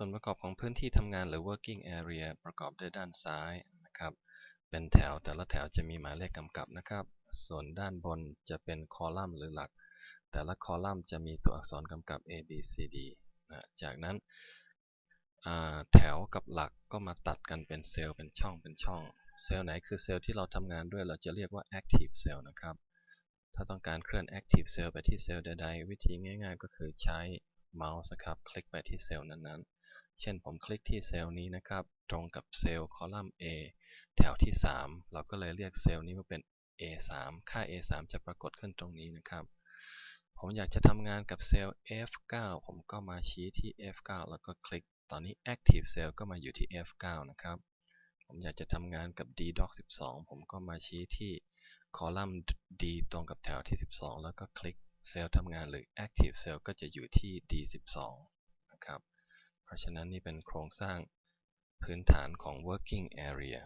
ส่วนประกอบของพื้นที่ทำงานหรือ working area ประกอบด้วยด้านซ้ายนะครับ เป็นแถวแต่ละแถวจะมีหมายเลขกำกับนะครับ ส่วนด้านบนจะเป็นคอลัมน์หรือหลัก แต่ละคอลัมน์จะมีตัวอักษรกำกับ A B C D นะจากนั้นแถวกับหลักก็มาตัดกันเป็นเซลล์เป็นช่องเป็นช่อง เซลล์ไหนคือเซลล์ที่เราทำงานด้วยเราจะเรียกว่า active cell นะครับ ถ้าต้องการเคลื่อน active cell ไปที่เซลล์ใดๆ วิธีง่าย ๆ ก็คือใช้ เมาส์นะครับ คลิกไปที่เซลล์นั้นๆ เช่นผมคลิกที่เซลล์นี้นะครับ ตรงกับเซลล์คอลัมน์ A แถวที่ 3 เราก็เลยเรียกเซลล์นี้ว่าเป็น A3 ค่า A3 จะปรากฏขึ้นตรงนี้นะครับ ผมอยากจะทำงานกับเซลล์ F9 ผมก็มาชี้ที่ F9 แล้วก็คลิก ตอนนี้ Active Cell ก็มาอยู่ที่ F9 นะครับ ผมอยากจะทำงานกับ DDoc12 ผมก็มาชี้ที่คอลัมน์ D ตรงกับแถวที่ 12 แล้วก็คลิก เซลล์ทำงานหรือ Active Cell ก็จะอยู่ที่ D12 นะครับ เพราะฉะนั้นนี่เป็นโครงสร้างพื้นฐานของ Working Area